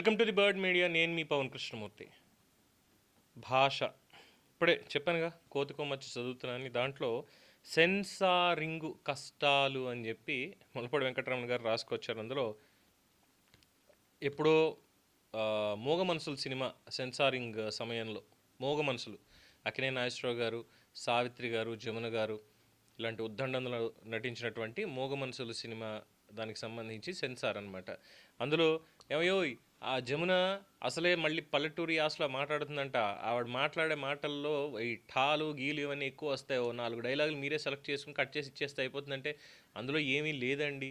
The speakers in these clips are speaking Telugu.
Welcome to the bird media. నేను మీ పవన్ కృష్ణమూర్తి. భాష. ఇప్పుడే చెప్పానుగా కోతి కొమ్మచ్చి చదువుతున్నాను దాంట్లో సెన్సారింగ్ కష్టాలు అని చెప్పి ములపడి వెంకటరమణ గారు రాసుకొచ్చారు. అందులో ఎప్పుడో మోగ మనసులు సినిమా సెన్సారింగ్ సమయంలో మోగ మనసులు అకినే నాగేశ్వరరావు గారు సావిత్రి గారు జమున గారు ఇలాంటి ఉద్దండంలో నటించినటువంటి మోగ మనసులు సినిమా దానికి సంబంధించి సెన్సార్ అన్నమాట. అందులో ఏమయ్యో ఆ జమున అసలే మళ్ళీ పల్లెటూరి యాసలో మాట్లాడుతుందంట. ఆవిడ మాట్లాడే మాటల్లో ఈ ఠాలు గీలు ఇవన్నీ ఎక్కువ వస్తాయి. ఓ నాలుగు డైలాగులు మీరే సెలెక్ట్ చేసుకుని కట్ చేసి ఇచ్చేస్తే అయిపోతుందంటే అందులో ఏమీ లేదండి.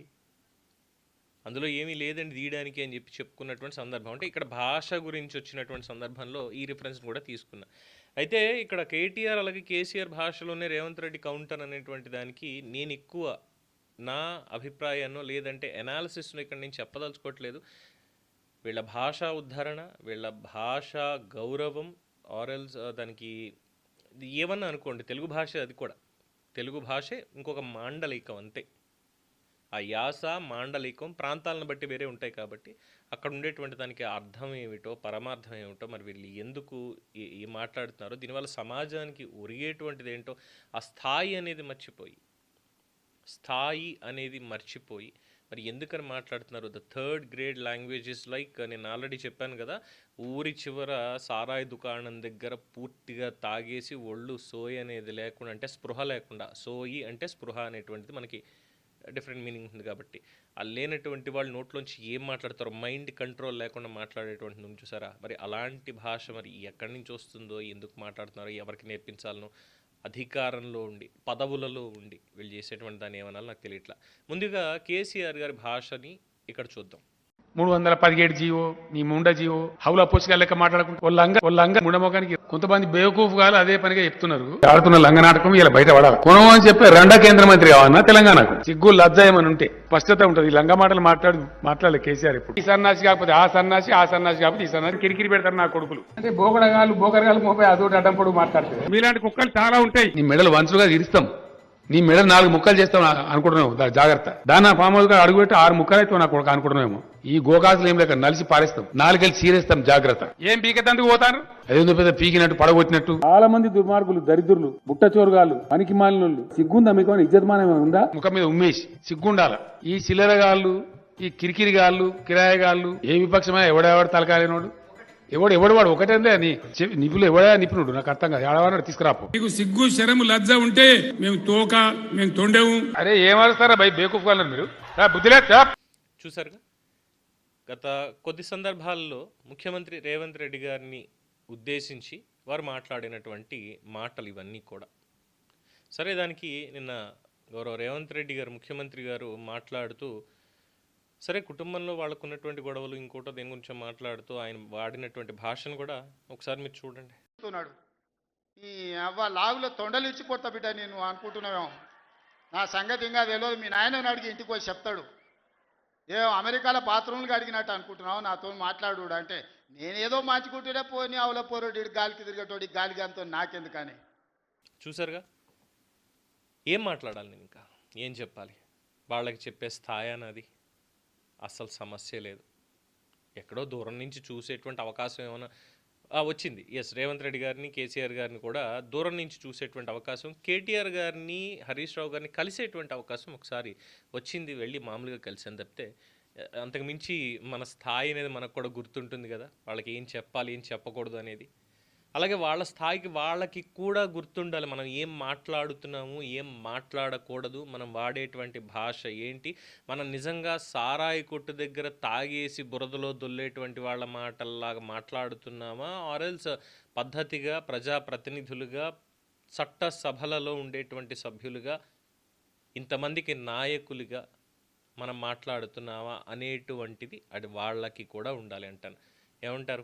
అందులో ఏమీ లేదండి తీయడానికి అని చెప్పి చెప్పుకున్నటువంటి సందర్భం. అంటే ఇక్కడ భాష గురించి వచ్చినటువంటి సందర్భంలో ఈ రిఫరెన్స్ కూడా తీసుకున్నా. అయితే ఇక్కడ కేటీఆర్ అలాగే కేసీఆర్ భాషలోనే రేవంత్ రెడ్డి కౌంటర్ అనేటువంటి దానికి నేను ఎక్కువ నా అభిప్రాయాన్నో లేదంటే ఎనాలిసిస్ను ఇక్కడ నేను చెప్పదలుచుకోవట్లేదు. వీళ్ళ భాషా ఉద్ధరణ వీళ్ళ భాష గౌరవం ఆరల్స్ uh, దానికి ఏమన్నా అనుకోండి తెలుగు భాష అది కూడా. తెలుగు భాషే ఇంకొక మాండలికం అంతే. ఆ యాస మాండలికం ప్రాంతాలను బట్టి వేరే ఉంటాయి కాబట్టి అక్కడ ఉండేటువంటి దానికి అర్థం ఏమిటో పరమార్థం ఏమిటో మరి వీళ్ళు ఎందుకు ఈ మాట్లాడుతున్నారో దీనివల్ల సమాజానికి ఒరిగేటువంటిది ఏంటో ఆ స్థాయి అనేది మర్చిపోయి స్థాయి అనేది మర్చిపోయి మరి ఎందుకని మాట్లాడుతున్నారు? The third grade languages like నేను ఆల్రెడీ చెప్పాను కదా ఊరి చివర సారాయి దుకాణం దగ్గర పూర్తిగా తాగేసి ఒళ్ళు సోయి అనేది లేకుండా అంటే స్పృహ లేకుండా సోయి అంటే స్పృహ అనేటువంటిది మనకి డిఫరెంట్ మీనింగ్ ఉంది కాబట్టి ఆ లేనటువంటి వాళ్ళు నోట్లోంచి ఏం మాట్లాడతారో మైండ్ కంట్రోల్ లేకుండా మాట్లాడేటువంటి నుంచి చూసారా? మరి అలాంటి భాష మరి ఎక్కడి నుంచి వస్తుందో ఎందుకు మాట్లాడుతున్నారో ఎవరికి నేర్పించాలనో అధికారంలో ఉండి పదవులలో ఉండి వీళ్ళు చేసేటువంటి దాన్ని ఏమనాలో నాకు తెలియట్లా. ముందుగా కేసీఆర్ గారి భాషని ఇక్కడ చూద్దాం. మూడు వందల పదిహేడు జీవో నీ ముండ జీవో హౌల పోషకాల లెక్క మాట్లాడుకుంటూ వాళ్ళ లంగ వాళ్ళ లంగ ముండమోకానికి కొంతమంది బేవకూఫ్ గాలు అదే పనిగా చెప్తున్నారు. ఆడుతున్న లంగ నాటకం ఇలా బయట పడాలి. కొనం అని చెప్పి రెండా కేంద్ర మంత్రి కావన్నా తెలంగాణకు. సిగ్గు లజ్జ ఏమని ఉంటే స్పష్టత ఉంటది. ఈ లంగ మాటలు మాట్లాడు మాట్లాడలే కేసీఆర్ ఇప్పుడు. ఈ సన్నాసి కాకపోతే ఆ సన్నాసి ఆ సన్నాసి కాకపోతే ఈ సన్నాసి కిరికిరి పెడతారు నా కొడుకులు. అంటే బోగడగాలు బోగరగాలు మోపై అదొకటి అడ్డం పొడుగు మాట్లాడుతుంది. మీలాంటి కుక్కలు చాలా ఉంటాయి. నీ మెడలు వంచులుగా ఇరుస్తాం. నీ మెడ నాలుగు ముక్కలు చేస్తావు నా- అనుకుంటున్నావు. దా- జాగ్రత్త. దాని ఫామ్ హౌస్గా అడుగుపెట్టి ఆరు ముక్కలు అయితే నాకు అనుకుంటున్నామేమో ఈ గోకాసులు ఏం లేక నలిసి పారేస్తాం. నాలుగేళ్ళు చీరేస్తాం జాగ్రత్త. ఏం పీకెత్తందుకు పోతాను అదేందో పెద్ద పీకినట్టు పడగొట్టినట్టు. చాలా మంది దుర్మార్గులు దరిద్రులు బుట్ట చోరుగాలు పనికి మాలినోళ్ళు. సిగ్గుందా మీకు? ఏమైనా ఉందా? ముఖం మీద ఉమ్మేసి సిగ్గుండాల. ఈ చిల్లరగాళ్ళు ఈ కిరికిరిగాళ్ళు కిరాయగాళ్ళు ఏ విపక్షమే ఎవడెవడు తలకాలేనోడు? ఎవడు ఎవడు వాడు? ఒకటే నీ చెవి- నిపులు ఎవడా నిపుణుడు? నాకు అర్థం కాదు. ఎవడవాడు తీసుకురాపు. మీకు సిగ్గు శరము లజ్జ ఉంటే మేము తోక మేము తొండెము అరే ఏమరుస్తారా భయ్? బేకూఫ్ వాళ్ళు మీరు. బుద్ధి లేదు. చూసారుగా గత కొద్ది సందర్భాల్లో ముఖ్యమంత్రి రేవంత్ రెడ్డి గారిని ఉద్దేశించి వారు మాట్లాడినటువంటి మాటలు ఇవన్నీ కూడా. సరే దానికి నిన్న గౌరవ రేవంత్ రెడ్డి గారు ముఖ్యమంత్రి గారు మాట్లాడుతూ సరే కుటుంబంలో వాళ్ళకున్నటువంటి గొడవలు ఇంకోటో దేని గురించి మాట్లాడుతూ ఆయన వాడినటువంటి భాషను కూడా ఒకసారి మీరు చూడండి. ఈ అవ్వ లాగులో తొండలు ఇచ్చిపోతా బిడ్డ నేను అనుకుంటున్నావేమో. నా సంగతి ఇంకా తెలియదు మీ నాయన అడిగి ఇంటికి పోయి చెప్తాడు. ఏ అమెరికాలో బాత్రూమ్లు అడిగినట్టు అనుకుంటున్నావు? నాతో మాట్లాడు అంటే నేనేదో మంచుకుంటూనే పోని ఆవుల పోరోడి గాలికి తిరిగేటోడి గాలి అంతో నాకెందుకని. చూసారుగా ఏం మాట్లాడాలి నేను ఇంకా? ఏం చెప్పాలి? వాళ్ళకి చెప్పే స్థాయి అన్నది అస్సలు సమస్య లేదు. ఎక్కడో దూరం నుంచి చూసేటువంటి అవకాశం ఏమైనా వచ్చింది. ఎస్ రేవంత్ రెడ్డి గారిని కేసీఆర్ గారిని కూడా దూరం నుంచి చూసేటువంటి అవకాశం కేటీఆర్ గారిని హరీష్ రావు గారిని కలిసేటువంటి అవకాశం ఒకసారి వచ్చింది వెళ్ళి మామూలుగా కలిసాను తప్పితే అంతకుమించి మన స్థాయి అనేది మనకు కూడా గుర్తుంటుంది కదా. వాళ్ళకి ఏం చెప్పాలి ఏం చెప్పకూడదు అనేది. అలాగే వాళ్ళ స్థాయికి వాళ్ళకి కూడా గుర్తుండాలి. మనం ఏం మాట్లాడుతున్నాము ఏం మాట్లాడకూడదు మనం వాడేటువంటి భాష ఏంటి మనం నిజంగా సారాయి కొట్టు దగ్గర తాగేసి బురదలో దొల్లేటువంటి వాళ్ళ మాటల్లాగా మాట్లాడుతున్నామా? ఆర్ఎల్స్ పద్ధతిగా ప్రజాప్రతినిధులుగా చట్ట సభలలో ఉండేటువంటి సభ్యులుగా ఇంతమందికి నాయకులుగా మనం మాట్లాడుతున్నామా అనేటువంటిది అది వాళ్ళకి కూడా ఉండాలి అంటాను. ఏమంటారు?